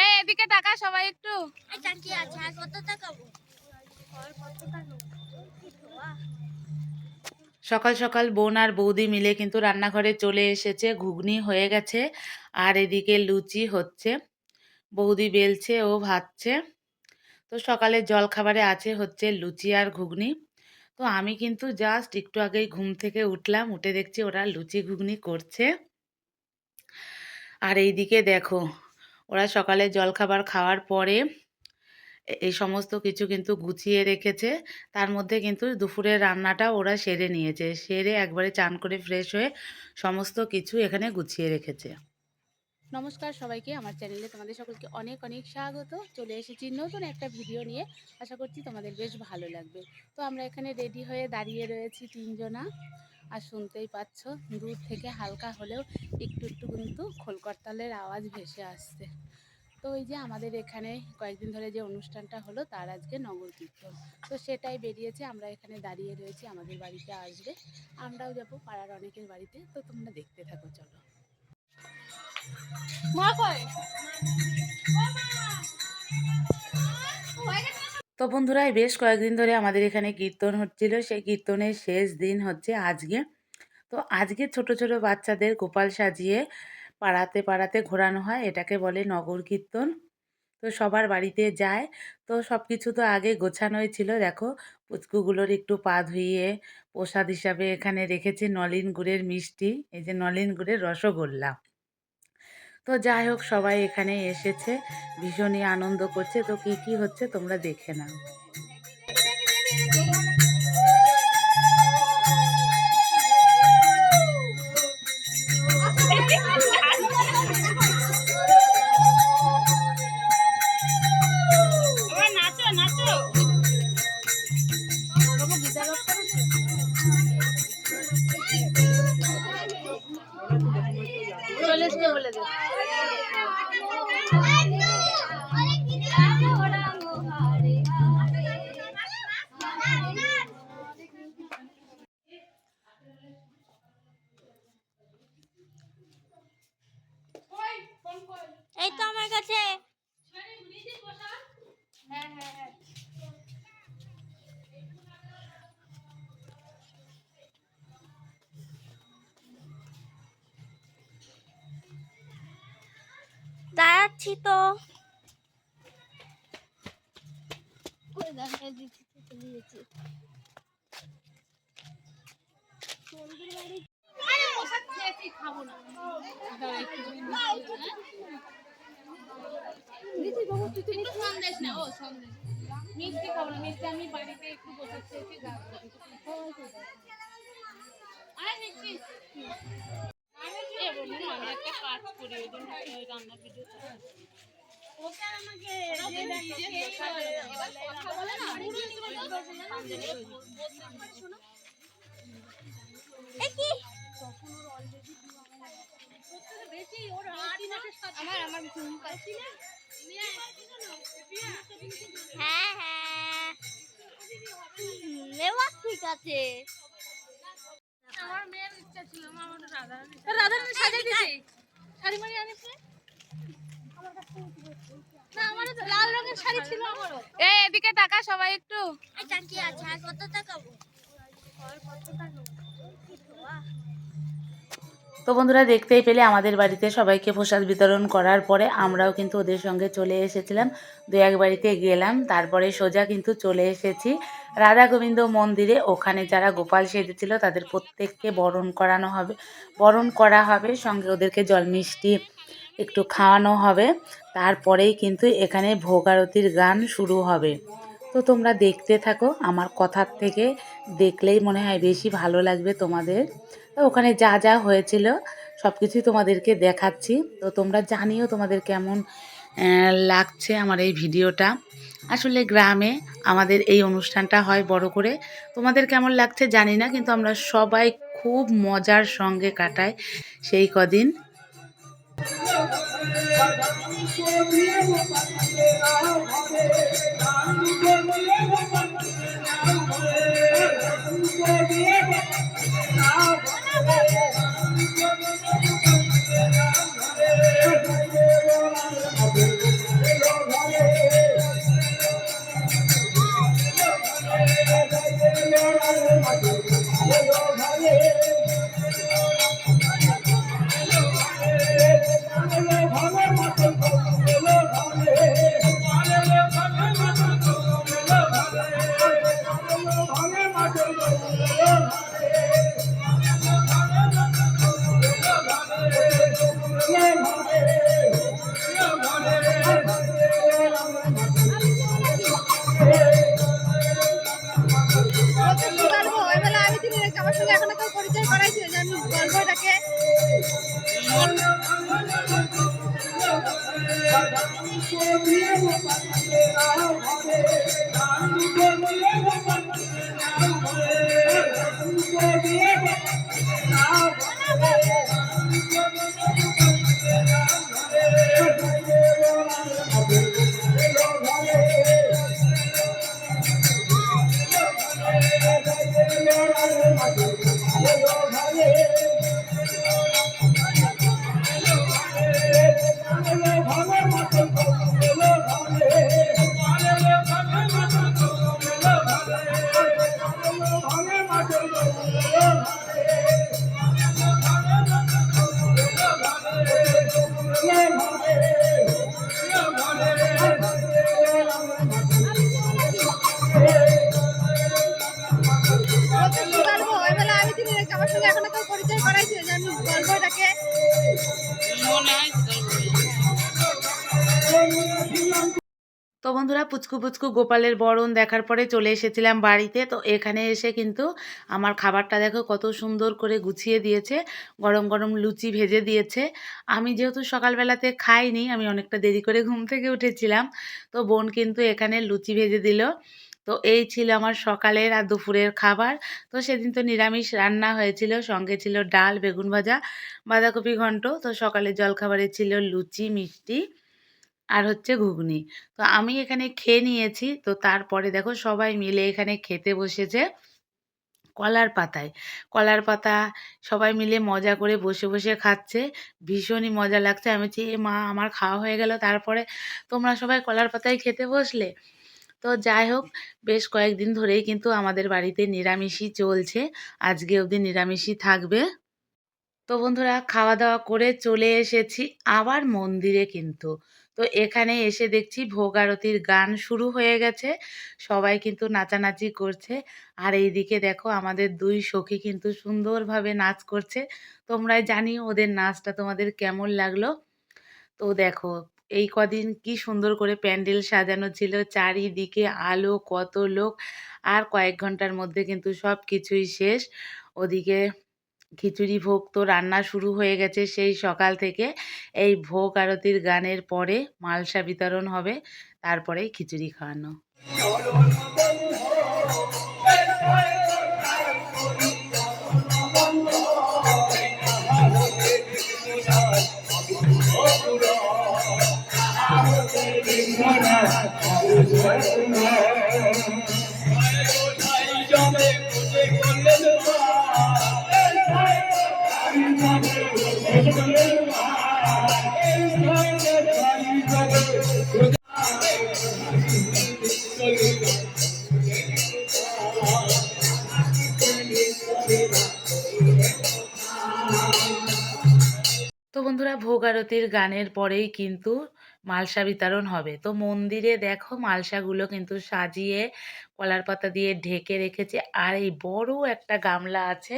এই এদিকে তাকা সবাই একটু। কত টাকা কত টাকা সকাল সকাল বোন আর বৌদি মিলে কিন্তু রান্নাঘরে চলে এসেছে, ঘুগনি হয়ে গেছে আর এদিকে লুচি হচ্ছে। বৌদি বেলছে, ও ভাজছে তো সকালের জলখাবারে আছে হচ্ছে লুচি আর ঘুগনি। তো আমি কিন্তু জাস্ট একটু আগেই ঘুম থেকে উঠলাম, উঠে দেখছি ওরা লুচি ঘুগনি করছে। আর এইদিকে দেখো, ওরা সকালে জলখাবার খাওয়ার পরে এই সমস্ত কিছু কিন্তু গুছিয়ে রেখেছে। তার মধ্যে কিন্তু দুপুরের রান্নাটা ওরা সেরে নিয়েছে। সেরে একবারে চান করে ফ্রেশ হয়ে সমস্ত কিছু এখানে গুছিয়ে রেখেছে। নমস্কার সবাইকে। আমার চ্যানেলে তোমাদের সকলকে অনেক অনেক স্বাগত। চলে এসেছি নতুন একটা ভিডিও নিয়ে। আশা করছি তোমাদের বেশ ভালো লাগবে। তো আমরা এখানে রেডি হয়ে দাঁড়িয়ে রয়েছি তিনজনা। আর শুনতেই পাচ্ছ, দূর থেকে হালকা হলেও একটু একটু কিন্তু খোলকরতালের আওয়াজ ভেসে আসছে। তো ওই যে আমাদের এখানে কয়েকদিন ধরে যে অনুষ্ঠানটা হলো, তার আজকে নগর কীর্তন। তো সেটাই বেরিয়েছে, আমরা এখানে দাঁড়িয়ে রয়েছি, আমাদের বাড়িতে আসবে। আমরাও যাব পাড়ার অনেকের বাড়িতে, তো তোমরা দেখতে থাকো, চলো। তো বন্ধুরা বেশ কয়েকদিন ধরে আমাদের এখানে কীর্তন হচ্ছিল, সেই কীর্তনের শেষ দিন হচ্ছে আজকে। তো আজকে ছোট ছোট বাচ্চাদের গোপাল সাজিয়ে পাড়াতে পাড়াতে ঘোরানো হয়। এটাকে বলে নগর কীর্তন। তো সবার বাড়িতে যায়। তো সব কিছু তো আগে গোছানোই ছিল। দেখো, পুচকুগুলোর একটু পা ধুইয়ে প্রসাদ হিসাবে এখানে রেখেছি নলিন গুড়ের মিষ্টি। এই যে নলিন গুড়ের রসগোল্লা। তো যাই হোক, সবাই এখানে এসেছে। ভীষণই আনন্দ করছে। তো কি কি হচ্ছে তোমরা দেখে নাও। ও সন্দেশ মিষ্টি খাব না মিষ্টি আমি বাড়িতে একটু বসাচ্ছি এসে আমি একটা কাজ করি ওই জন্য ওই ভিডিও আমার আমার ঘুম পাচ্ছি না হ্যাঁ হ্যাঁ। ঠিক আছে। আমার মেয়ের ইচ্ছা ছিল আমার আমার রাধা রাধা সাজিয়ে দিছি। শাড়ি মারি আনিস না আমারও লাল রঙের শাড়ি ছিল। আমারও এই এদিকে তাকা সবাই একটু। আছে আর কত টাকা কত টাকা তো বন্ধুরা দেখতেই পেলে আমাদের বাড়িতে সবাইকে প্রসাদ বিতরণ করার পরে আমরাও কিন্তু ওদের সঙ্গে চলে এসেছিলাম। দু এক বাড়িতে গেলাম, তারপরে সোজা কিন্তু চলে এসেছি রাধা গোবিন্দ মন্দিরে। ওখানে যারা গোপাল সেজেছিল তাদের প্রত্যেককে বরণ করানো হবে, বরণ করা হবে। সঙ্গে ওদেরকে জল মিষ্টি একটু খাওয়ানো হবে। তারপরেই কিন্তু এখানে ভোগ আরতির গান শুরু হবে। তো তোমরা দেখতে থাকো, আমার কথার থেকে দেখলেই মনে হয় বেশি ভালো লাগবে তোমাদের। তো ওখানে যা যা হয়েছিল সব কিছুই তোমাদেরকে দেখাচ্ছি। তো তোমরা জানিও তোমাদের কেমন লাগছে আমার এই ভিডিওটা। আসলে গ্রামে আমাদের এই অনুষ্ঠানটা হয় বড় করে। তোমাদের কেমন লাগছে জানি না, কিন্তু আমরা সবাই খুব মজার সঙ্গে কাটাই সেই কদিন। राम हरे राम हरे राम তো বন্ধুরা পুচকু পুচকু গোপালের বরণ দেখার পরে চলে এসেছিলাম বাড়িতে। তো এখানে এসে কিন্তু আমার খাবারটা দেখো কত সুন্দর করে গুছিয়ে দিয়েছে, গরম গরম লুচি ভেজে দিয়েছে। আমি যেহেতু সকালবেলাতে খাইনি, আমি অনেকটা দেরি করে ঘুম থেকে উঠেছিলাম, তো বোন কিন্তু এখানে লুচি ভেজে দিল। তো এই ছিল আমার সকালের আর দুপুরের খাবার। তো সেদিন তো নিরামিষ রান্না হয়েছিল, সঙ্গে ছিল ডাল, বেগুন ভাজা, বাঁধাকপি ঘন্ট। তো সকালের জলখাবারে ছিল লুচি, মিষ্টি। আর হচ্ছে ঘুগনি। তো আমি এখানে খেয়ে নিয়েছি। তো তারপরে দেখো সবাই মিলে এখানে খেতে বসেছে কলার পাতায়। কলার পাতা সবাই মিলে মজা করে বসে বসে খাচ্ছে। ভীষণই মজা লাগছে। আমি বলছি, "এ মা, আমার খাওয়া হয়ে গেল। তারপরে তোমরা সবাই কলার পাতায় খেতে বসলে? তো যাই হোক, বেশ কয়েকদিন ধরেই কিন্তু আমাদের বাড়িতে নিরামিষই চলছে। আজকে অবধি নিরামিষই থাকবে। তো বন্ধুরা খাওয়া দাওয়া করে চলে এসেছি আবার মন্দিরে কিন্তু। তো এখানে এসে দেখছি ভোগ আরতির গান শুরু হয়ে গেছে। সবাই কিন্তু নাচানাচি করছে। আর এইদিকে দেখো আমাদের দুই সখী কিন্তু সুন্দরভাবে নাচ করছে। তোমরাই জানি ওদের নাচটা তোমাদের কেমন লাগল। তো দেখো, এই কদিন কি সুন্দর করে প্যান্ডেল সাজানো ছিল। চারিদিকে আলো, কত লোক। আর কয়েক ঘণ্টার মধ্যে কিন্তু সব কিছুই শেষ। ওদিকে খিচুড়ি ভোগ তো রান্না শুরু হয়ে গেছে সেই সকাল থেকে। এই ভোগ আরতির গানের পরে মালসা বিতরণ হবে, তারপরেই খিচুড়ি খাওয়ানো। তো বন্ধুরা ভোগ আরতির গানের পরেই কিন্তু মালসা বিতরণ হবে। তো মন্দিরে দেখো মালসাগুলো কিন্তু সাজিয়ে কলার পাতা দিয়ে ঢেকে রেখেছে। আর এই বড় একটা গামলা আছে,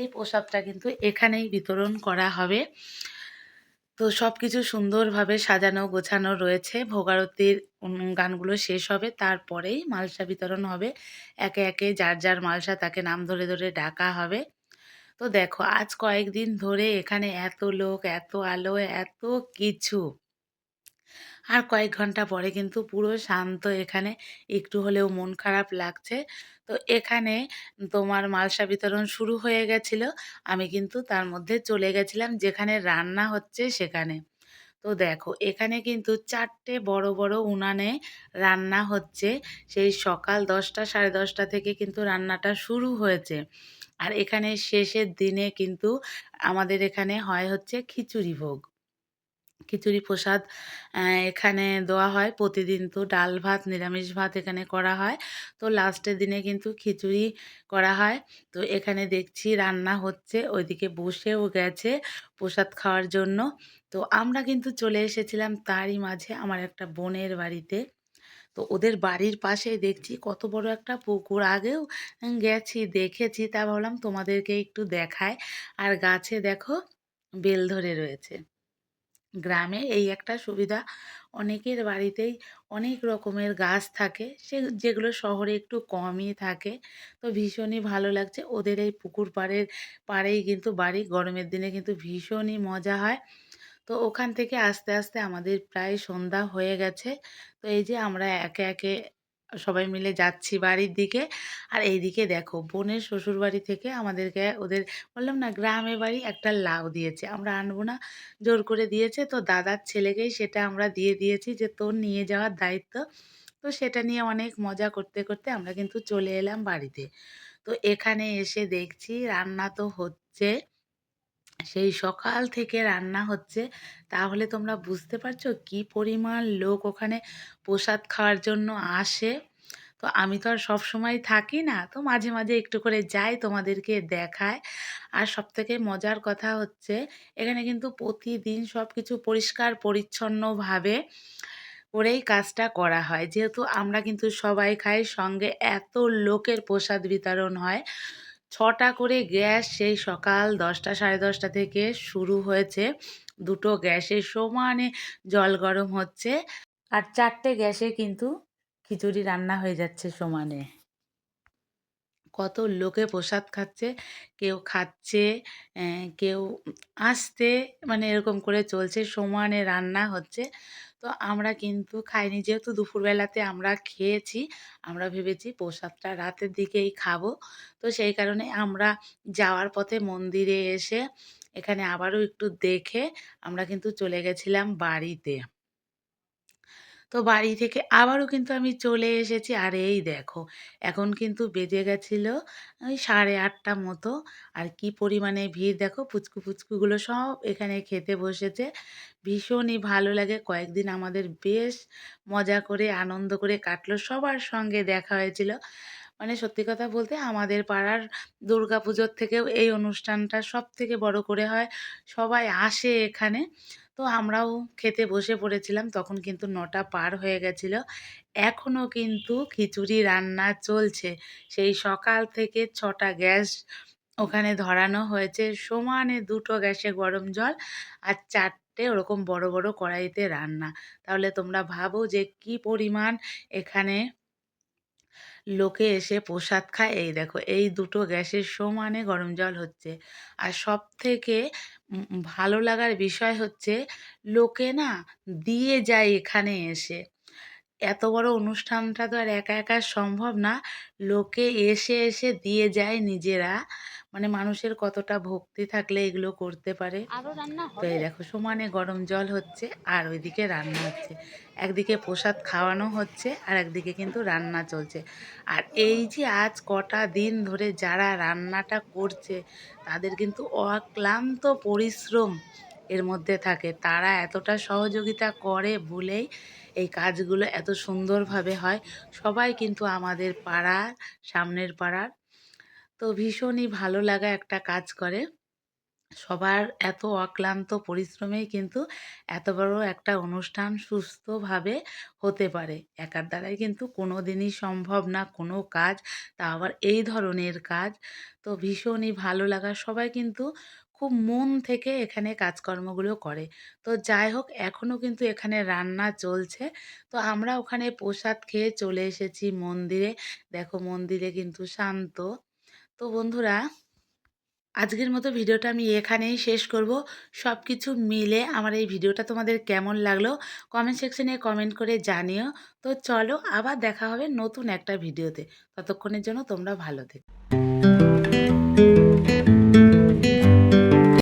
এই প্রসাদটা কিন্তু এখানেই বিতরণ করা হবে। তো সব কিছু সুন্দরভাবে সাজানো গোছানো রয়েছে। ভোগারতির গানগুলো শেষ হবে, তারপরেই মালসা বিতরণ হবে। একে একে যার যার মালসা তাকে নাম ধরে ধরে ডাকা হবে। তো দেখো, আজ কয়েকদিন ধরে এখানে এত লোক, এত আলো, এত কিছু। আর কয়েক ঘণ্টা পরে কিন্তু পুরো শান্ত এখানে। একটু হলেও মন খারাপ লাগছে। তো এখানে তোমার মালসা বিতরণ শুরু হয়ে গেছিল। আমি কিন্তু তার মধ্যে চলে গেছিলাম, যেখানে রান্না হচ্ছে সেখানে। তো দেখো, এখানে কিন্তু চারটে বড় বড় উনানে রান্না হচ্ছে। সেই সকাল দশটা, সাড়ে দশটা থেকে কিন্তু রান্নাটা শুরু হয়েছে। আর এখানে শেষের দিনে কিন্তু আমাদের এখানে হয় হচ্ছে খিচুড়ি ভোগ। খিচুড়ি প্রসাদ এখানে দেওয়া হয়। প্রতিদিন তো ডাল ভাত, নিরামিষ ভাত এখানে করা হয়। তো লাস্টের দিনে কিন্তু খিচুড়ি করা হয়। তো এখানে দেখছি রান্না হচ্ছে, ওইদিকে বসেও গেছে প্রসাদ খাওয়ার জন্য। তো আমরা কিন্তু চলে এসেছিলাম তারই মাঝে আমার একটা বোনের বাড়িতে। তো ওদের বাড়ির পাশেই দেখছি কত বড় একটা পুকুর। আগেও গেছি, দেখেছি, তা ভাবলাম তোমাদেরকে একটু দেখায়। আর গাছে দেখো, বেল ধরে রয়েছে। গ্রামে এই একটা সুবিধা। অনেকের বাড়িতেই অনেক রকমের গাছ থাকে। সে যেগুলো শহরে একটু কমই থাকে। তো ভীষণই ভালো লাগছে। ওদের এই পুকুর পাড়ের পাড়েই কিন্তু বাড়ি। গরমের দিনে কিন্তু ভীষণই মজা হয়। তো ওখান থেকে আস্তে আস্তে আমাদের প্রায় সন্ধ্যা হয়ে গেছে। তো এই যে আমরা একে একে সবাই মিলে যাচ্ছি বাড়ির দিকে। আর এইদিকে দেখো, বোনের শ্বশুর বাড়ি থেকে আমাদেরকে ওদের বললাম না গ্রামে বাড়ি একটা লাউ দিয়েছে। আমরা আনব না, জোর করে দিয়েছে। তো দাদার ছেলেকেই সেটা আমরা দিয়ে দিয়েছি যে তোর নিয়ে যাওয়ার দায়িত্ব। তো সেটা নিয়ে অনেক মজা করতে করতে আমরা কিন্তু চলে এলাম বাড়িতে। তো এখানে এসে দেখছি রান্না তো হচ্ছে। সেই সকাল থেকে রান্না হচ্ছে। তাহলে তোমরা বুঝতে পারছ কি পরিমাণ লোক ওখানে প্রসাদ খাওয়ার জন্য আসে। তো আমি তো আর সব সময় থাকি না, তো মাঝে মাঝে একটু করে যাই তোমাদেরকে দেখায়। আর সব থেকে মজার কথা হচ্ছে, এখানে কিন্তু প্রতিদিন সব কিছু পরিষ্কার, পরিচ্ছন্নভাবে করেই কাজটা করা হয়। যেহেতু আমরা কিন্তু সবাই খাই, সঙ্গে এত লোকের প্রসাদ বিতরণ হয়। ছটা করে গ্যাস সেই সকাল দশটা, সাড়ে দশটা থেকে শুরু হয়েছে। দুটো গ্যাসে সমানে জল গরম হচ্ছে আর চারটে গ্যাসে কিন্তু খিচুড়ি রান্না হয়ে যাচ্ছে সমানে। কত লোকে প্রসাদ খাচ্ছে, কেউ খাচ্ছে কেউ আসতে মানে এরকম করে চলছে, সমানে রান্না হচ্ছে। তো আমরা কিন্তু খাইনি। যেহেতু দুপুরবেলাতে আমরা খেয়েছি, আমরা ভেবেছি প্রসাদটা রাতের দিকেই খাব। তো সেই কারণে আমরা যাওয়ার পথে মন্দিরে এসে এখানে আবারও একটু দেখে আমরা কিন্তু চলে গেছিলাম বাড়িতে। তো বাড়ি থেকে আবারও কিন্তু আমি চলে এসেছি। আর এই দেখো, এখন কিন্তু বেজে গেছিল, ওই সাড়ে আটটা মতো। আর কি পরিমাণে ভিড় দেখো, পুচকু পুচকুগুলো সব এখানে খেতে বসেছে। ভীষণই ভালো লাগে, কয়েকদিন আমাদের বেশ মজা করে, আনন্দ করে কাটলো, সবার সঙ্গে দেখা হয়েছিল। মানে সত্যি কথা বলতে আমাদের পাড়ার দুর্গা পুজোর থেকেও এই অনুষ্ঠানটা সব থেকে বড় করে হয়, সবাই আসে এখানে। তো আমরাও খেতে বসে পড়েছিলাম, তখন কিন্তু নটা পার হয়ে গেছিল। এখনও কিন্তু খিচুড়ি রান্না চলছে। সেই সকাল থেকে ছটা গ্যাস ওখানে ধরানো হয়েছে। সমানে দুটো গ্যাসে গরম জল আর চারটে ওরকম বড় বড় কড়াইতে রান্না। তাহলে তোমরা ভাবো যে কি পরিমাণ এখানে লোকে এসে প্রসাদ খায়। এই দেখো, এই দুটো গ্যাসের সমানে গরম জল হচ্ছে। আর সব থেকে ভালো লাগার বিষয় হচ্ছে লোকে না দিয়ে যায় এখানে এসে। এত বড় অনুষ্ঠানটা তো আর একা একা সম্ভব না। লোকে এসে এসে দিয়ে যায় নিজেরা। মানে মানুষের কতটা ভক্তি থাকলে এগুলো করতে পারে। তো এই দেখো সমানে গরম জল হচ্ছে আর ওইদিকে রান্না হচ্ছে। একদিকে প্রসাদ খাওয়ানো হচ্ছে আর একদিকে কিন্তু রান্না চলছে। আর এই যে আজ কটা দিন ধরে যারা রান্নাটা করছে তাদের কিন্তু অক্লান্ত পরিশ্রম। এর মধ্যে থাকে। তারা এতটা সহযোগিতা করে বলেই এই কাজগুলো এত সুন্দরভাবে হয়। সবাই কিন্তু আমাদের পাড়ার, সামনের পাড়ার। তো ভীষণই ভালো লাগা একটা কাজ করে। সবার এত অক্লান্ত পরিশ্রমেই কিন্তু এত বড় একটা অনুষ্ঠান সুস্থভাবে হতে পারে। একার দ্বারাই কিন্তু কোনো দিনই সম্ভব না কোনো কাজ। তা আবার এই ধরনের কাজ। তো ভীষণই ভালো লাগা। সবাই কিন্তু খুব মন থেকে এখানে কাজকর্মগুলো করে। তো যাই হোক এখনও কিন্তু এখানে রান্না চলছে। তো আমরা ওখানে প্রসাদ খেয়ে চলে এসেছি মন্দিরে। দেখো মন্দিরে কিন্তু শান্ত। তো বন্ধুরা, আজকের মতো ভিডিওটা আমি এখানেই শেষ করব। সব কিছু মিলে আমার এই ভিডিওটা তোমাদের কেমন লাগল কমেন্ট সেকশনে কমেন্ট করে জানিও। তো চলো, আবার দেখা হবে নতুন একটা ভিডিওতে। ততক্ষণের জন্য তোমরা ভালো থেকো।